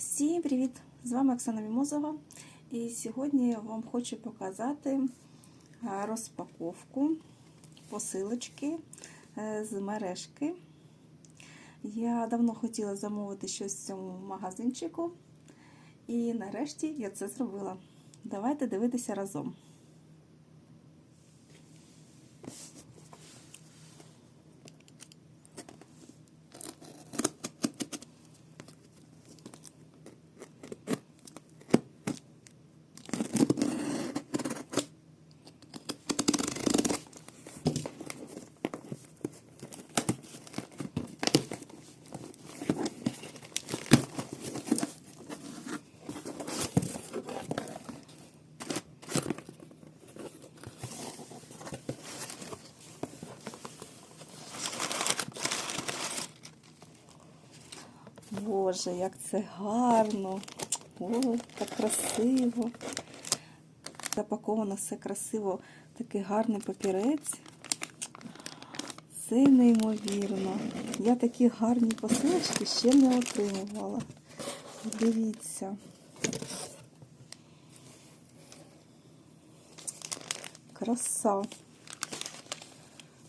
Всім привіт! З вами Оксана Мімозова. І сьогодні я вам хочу показати розпаковку посилочки е, з мережки. Я давно хотіла замовити щось в цьому магазинчику, і нарешті я це зробила. Давайте дивитися разом. Боже, як це гарно! О, так красиво. Запаковано все красиво, такий гарний папірець. Це неймовірно. Я такі гарні посилочки ще не отримувала. Дивіться. Краса.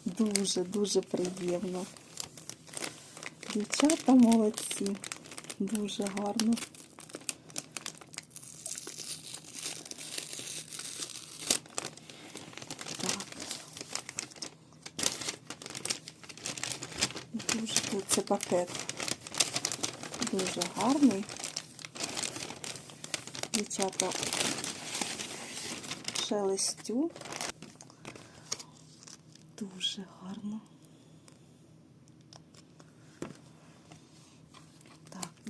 Дуже-дуже приємно. Дівчата молодці. Дуже гарно. Дуже тут це пакет. Дуже гарний. Дівчата шелестю. Дуже гарно.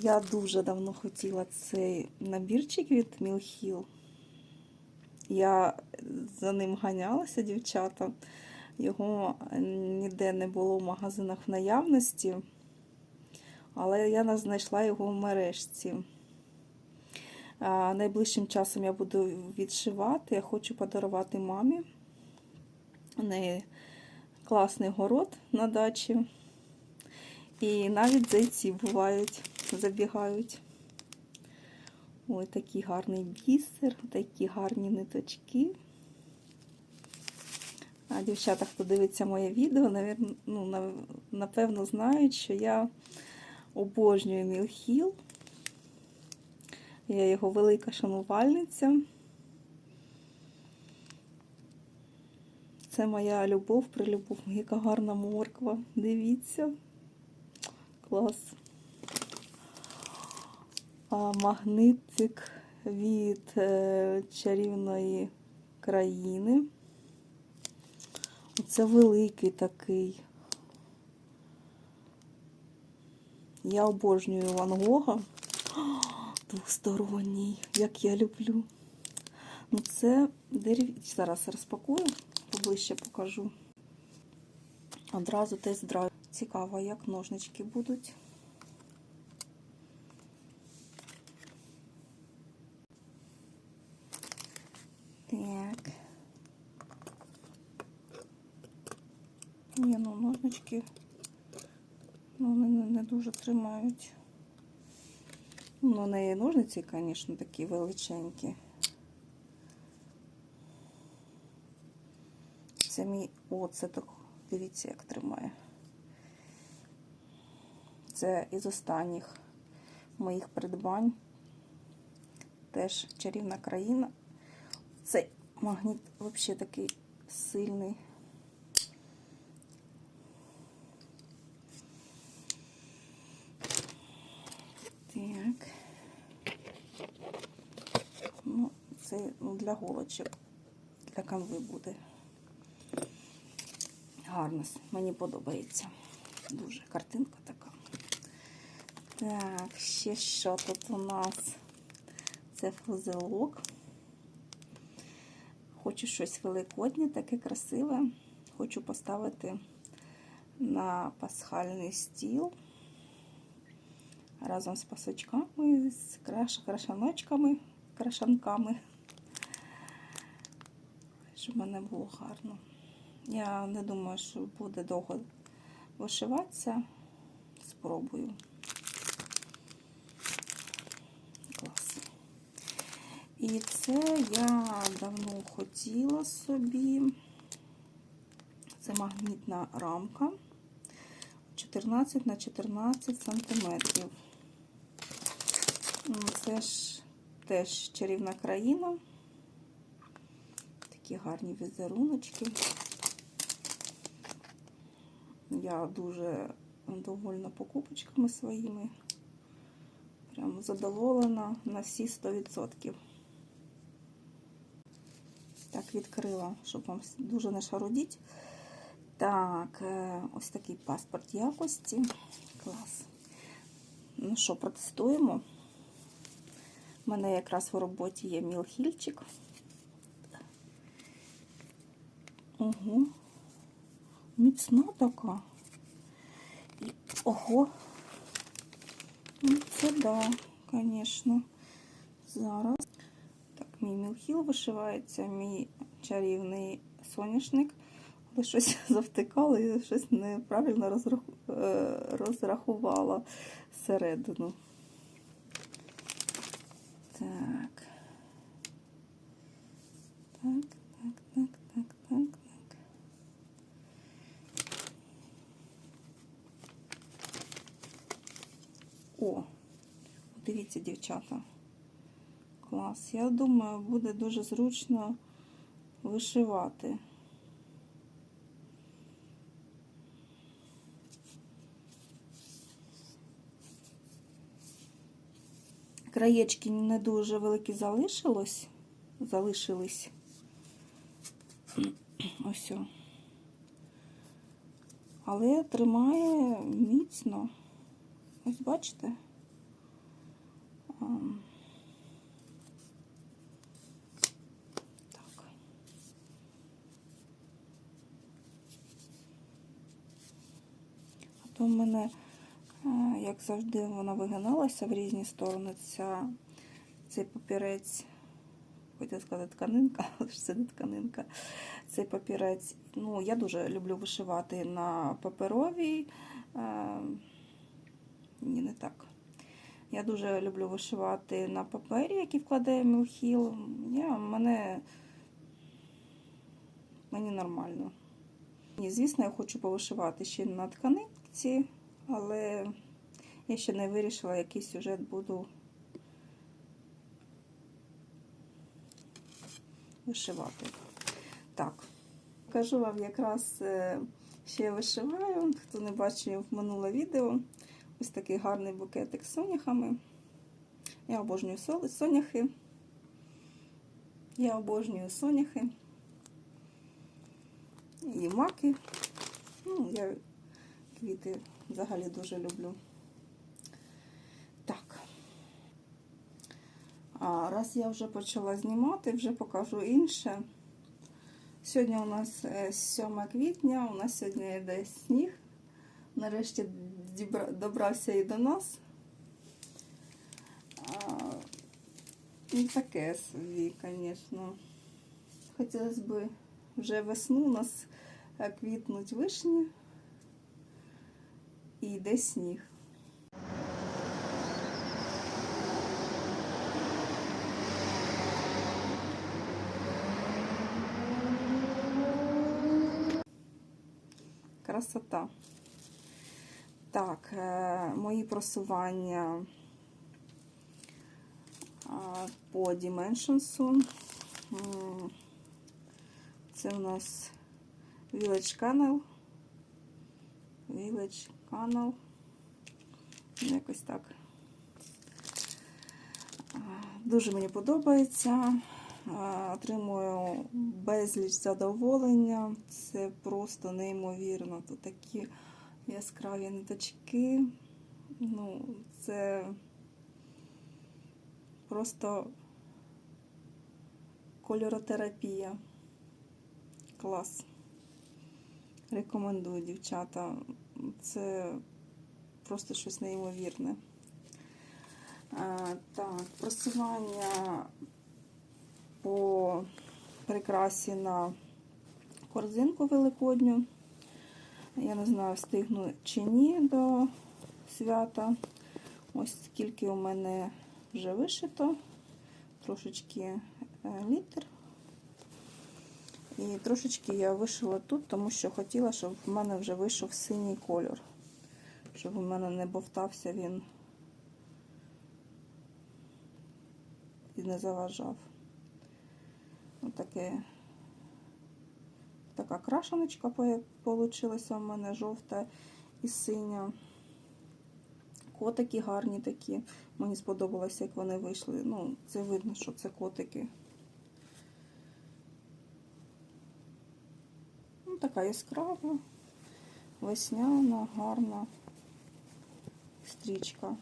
Я дуже давно хотіла цей набірчик від Мілхіл. Я за ним ганялася, дівчата. Його ніде не було в магазинах в наявності, але я знайшла його в мережці. Найближчим часом я буду відшивати. Я хочу подарувати мамі. У неї класний город на дачі. І навіть зайці бувають, забігають. Ой, такий гарний бісер, такі гарні ниточки. А дівчата, хто дивиться моє відео, ну, напевно, знають, що я обожнюю Мілхіл. Я його велика шанувальниця. Це моя любов, прилюбов, яка гарна морква. Дивіться. Клас. Магнитик від е, чарівної країни. Це великий такий. Я обожнюю Ван Гога. Двосторонній, як я люблю. Ну, це дерев... Зараз розпакую, поближче покажу. Одразу тест драйв. Цікаво, як ножнички будуть. Так. Ні, ну ну, вони не, дуже тримають. Ну, на неї ножниці, звісно, такі величенькі. Це мій оцеток. Дивіться, як тримає. Це із останніх моїх придбань. Теж чарівна країна. Цей магніт взагалі такий сильний. Так. Ну, це ну, для голочок, для канви буде. Гарно, мені подобається. Дуже картинка така. Так, ще що тут у нас? Це фузелок. Хочу щось великоднє, таке красиве. Хочу поставити на пасхальний стіл разом з пасочками, з крашаночками, крашанками. Щоб мене було гарно. Я не думаю, що буде довго вишиватися. Спробую. Клас. І це я давно хотіла собі. Це магнітна рамка 14 на 14 сантиметрів. Це ж теж чарівна країна. Такі гарні візеруночки. Я дуже довольна покупочками своїми. Прям задоволена на всі 100%. Так, відкрила, щоб вам дуже не шарудіть. Так, е, ось такий паспорт якості. Клас. Ну що, протестуємо. У мене якраз в роботі є мілхільчик. Ого. Міцна така. І, ого. Ну, це да, звісно. Зараз. Так, мій мілхіл вишивається, мій чарівний соняшник. Але щось завтикало і щось неправильно розраху... е, розрахувала середину. Так. Так, так, так, так, так, так. О, дивіться, дівчата. Клас. Я думаю, буде дуже зручно вишивати. Краєчки не дуже великі залишилось. Залишились. Ось. Але тримає міцно. Ось бачите? Так. А то в мене, е, як завжди, вона вигиналася в різні сторони. Ця, цей папірець, хотіла сказати тканинка, але ж це не тканинка. Цей папірець, ну, я дуже люблю вишивати на паперовій. Ні, не так. Я дуже люблю вишивати на папері, який вкладає мілхіл. Я, мене, мені нормально. І, звісно, я хочу повишивати ще на тканинці, але я ще не вирішила, який сюжет буду вишивати. Так, кажу вам якраз ще вишиваю. Хто не бачив минуле відео, ось такий гарний букетик з соняхами. Я обожнюю соняхи. Я обожнюю соняхи. І маки. Ну, я квіти взагалі дуже люблю. Так. А раз я вже почала знімати, вже покажу інше. Сьогодні у нас е, 7 квітня, у нас сьогодні йде сніг. Нарешті добрався і до нас. Ну, таке собі, звісно. Хотілося б вже весну у нас е, квітнуть вишні і йде сніг. Красота. Так, е, мої просування по Dimensions. Це у нас Village Canal. Village Canal. Ну, Якось так. Дуже мені подобається. Отримую безліч задоволення. Це просто неймовірно. Тут такі яскраві ниточки. Ну, це просто кольоротерапія. Клас. Рекомендую, дівчата. Це просто щось неймовірне. А, так, просування по прикрасі на корзинку великодню. Я не знаю, встигну чи ні до свята. Ось скільки у мене вже вишито. трошечки е, літр. І трошечки я вишила тут, тому що хотіла, щоб в мене вже вийшов синій кольор. Щоб у мене не бовтався він і не заважав. Отаке, така крашеночка вийшла в мене жовта і синя. Котики гарні такі. Мені сподобалося, як вони вийшли. Ну, це видно, що це котики. Ну, така яскрава, весняна, гарна стрічка.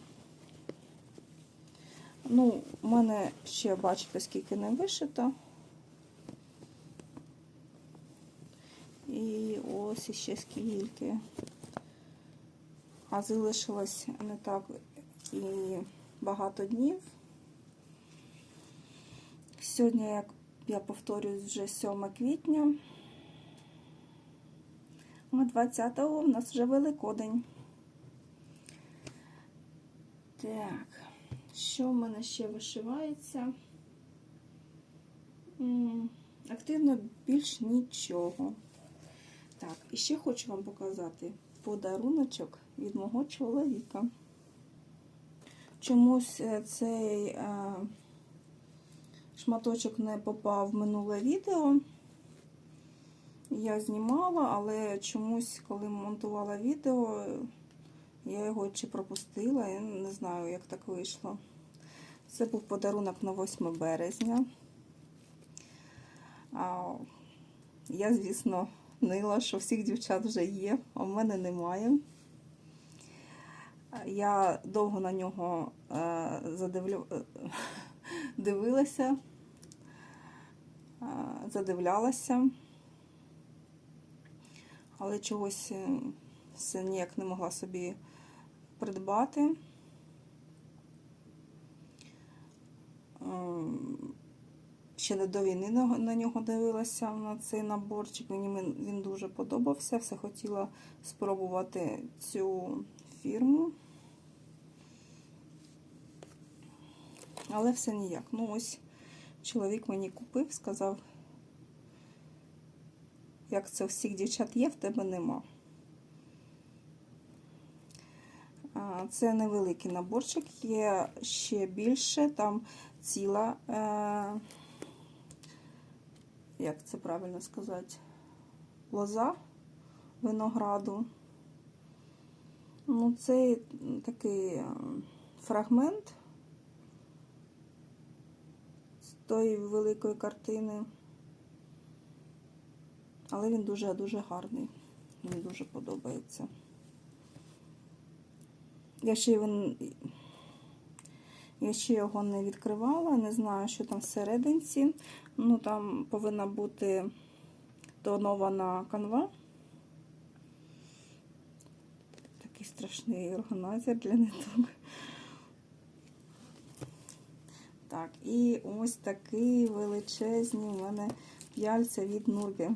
Ну, у мене ще, бачите, скільки не вишито. І ось іще скільки. А залишилось не так і багато днів. Сьогодні, як я повторюсь, вже 7 квітня. А 20-го у нас вже Великодень. Так, що в мене ще вишивається? Активно більш нічого. Так, і ще хочу вам показати подаруночок від мого чоловіка. Чомусь е, цей е, шматочок не попав в минуле відео. Я знімала, але чомусь, коли монтувала відео, я його чи пропустила, я не знаю, як так вийшло. Це був подарунок на 8 березня. Я, звісно, нила, що всіх дівчат вже є, а в мене немає. Я довго на нього е, задивлю... е, дивилася, е, задивлялася, але чогось все ніяк не могла собі придбати. Ще не до війни на нього дивилася на цей наборчик. Мені він- дуже подобався. Все хотіла спробувати цю фірму. Але все ніяк. Ну, ось чоловік мені купив, сказав, як це всіх дівчат є, в тебе нема. Це невеликий наборчик, є ще більше, там ціла, е, як це правильно сказати, лоза винограду. Ну, цей такий е, фрагмент з тої великої картини. Але він дуже-дуже гарний. Мені дуже подобається. Я ще його, я ще його не відкривала, не знаю, що там всерединці. Ну, там повинна бути тонована канва. Такий страшний органайзер для ниток. Так, і ось такий величезні у мене п'яльця від Нурбі.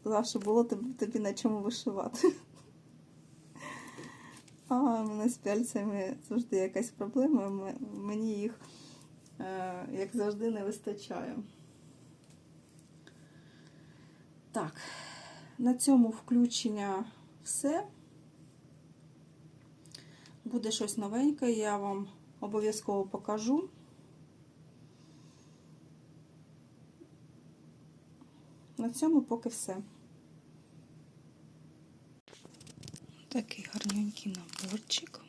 Сказав, що було тобі на чому вишивати. А, у мене з пяльцями завжди якась проблема. Мені їх, е, як завжди, не вистачає. Так, на цьому включення все. Буде щось новеньке, я вам обов'язково покажу. На цьому поки все. Такий гарненький наборчик.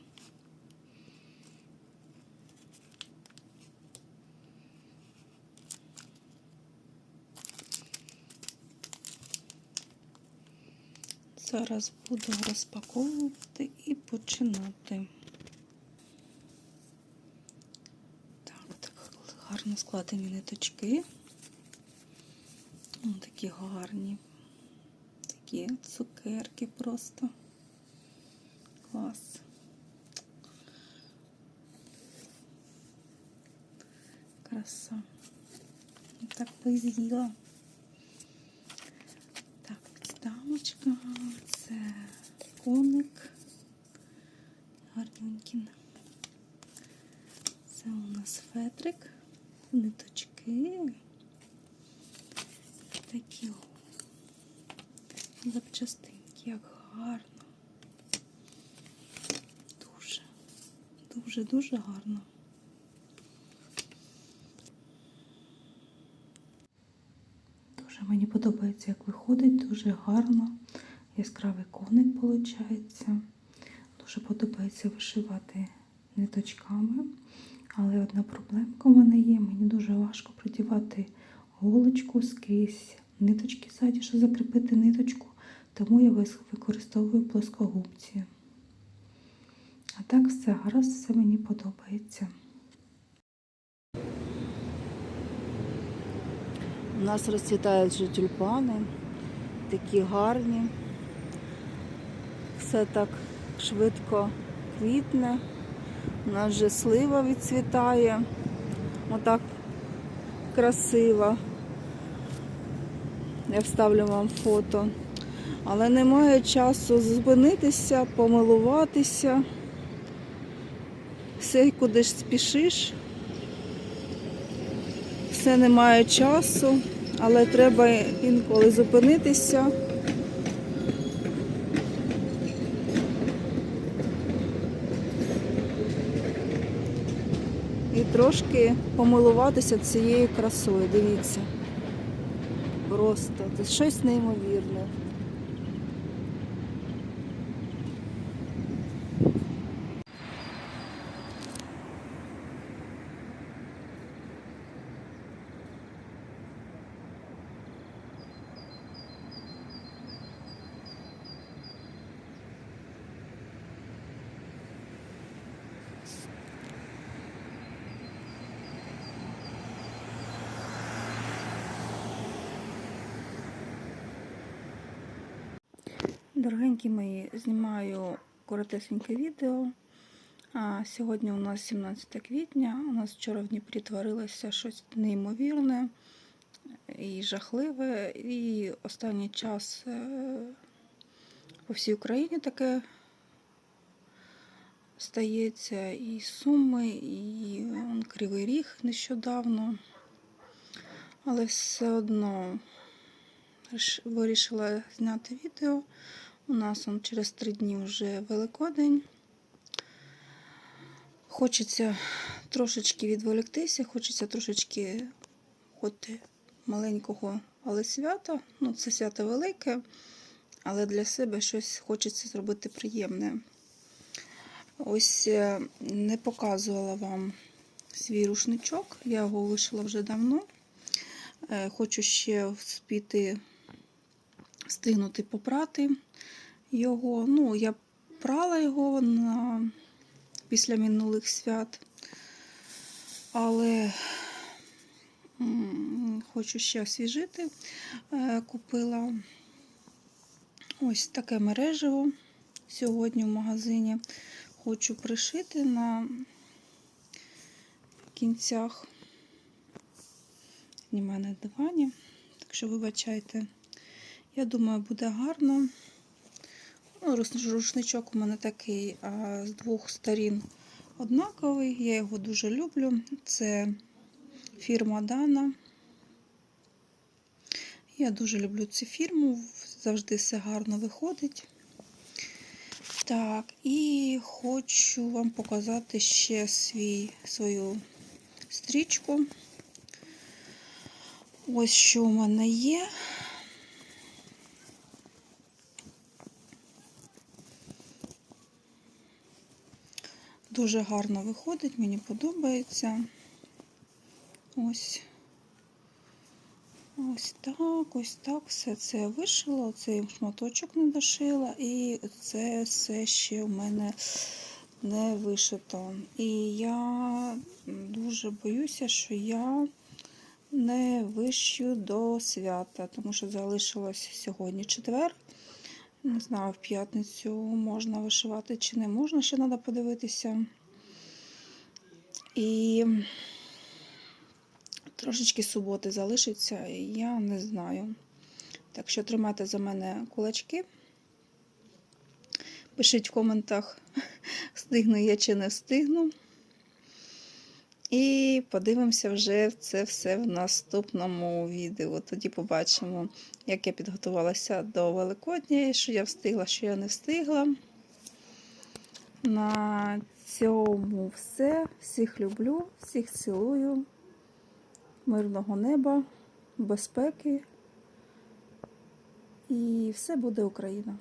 Зараз буду розпаковувати і починати. Так, так гарно складені ниточки. Ось такі гарні. Такі цукерки просто. Клас. Краса. Так би. Так, підставочка, це коник. Гарненький. Це у нас фетрик, ниточки. Такі запчастинки, як гарно. Дуже, дуже, дуже гарно. Дуже мені подобається, як виходить, дуже гарно. Яскравий коник виходить. Дуже подобається вишивати ниточками. Але одна проблемка в мене є. Мені дуже важко продівати голочку скрізь ниточки ззаді, щоб закріпити ниточку, тому я використовую плоскогубці. А так все гаразд, все мені подобається. У нас розцвітають вже тюльпани, такі гарні. Все так швидко квітне. У нас вже слива відцвітає. Отак красиво. Я вставлю вам фото. Але немає часу зупинитися, помилуватися. Все, куди ж спішиш. Все немає часу, але треба інколи зупинитися. І трошки помилуватися цією красою. Дивіться. Просто це щось неймовірне. Дорогенькі мої, знімаю коротесеньке відео. А, сьогодні у нас 17 квітня. У нас вчора в Дніпрі творилося щось неймовірне і жахливе. І останній час е, по всій Україні таке стається. І Суми, і Кривий Ріг нещодавно. Але все одно вирішила зняти відео. У нас он через три дні вже Великодень. Хочеться трошечки відволіктися, хочеться трошечки хоч маленького, але свята. Ну, це свято велике, але для себе щось хочеться зробити приємне. Ось е, не показувала вам свій рушничок, я його лишила вже давно. Е, Хочу ще вспіти встигнути попрати його. Ну, я прала його на... після минулих свят, але хочу ще освіжити. Е, Купила ось таке мережево сьогодні в магазині. Хочу пришити на кінцях. Знімаю на дивані, так що вибачайте. Я думаю, буде гарно. Ну, рушничок у мене такий з двох сторін однаковий. Я його дуже люблю. Це фірма Дана. Я дуже люблю цю фірму, завжди все гарно виходить. Так, і хочу вам показати ще свій, свою стрічку. Ось що у мене є. Дуже гарно виходить, мені подобається. Ось. Ось так, ось так. Все це я вишила, оцей шматочок не дошила, і це все ще в мене не вишито. І я дуже боюся, що я не вищу до свята, тому що залишилось сьогодні четвер. Не знаю, в п'ятницю можна вишивати чи не можна, ще треба подивитися. І трошечки суботи залишиться, я не знаю. Так що тримайте за мене кулачки. Пишіть в коментах, встигну я чи не встигну. І подивимося вже це все в наступному відео. Тоді побачимо, як я підготувалася до Великодня, що я встигла, що я не встигла. На цьому все. Всіх люблю, всіх цілую. Мирного неба, безпеки. І все буде Україна.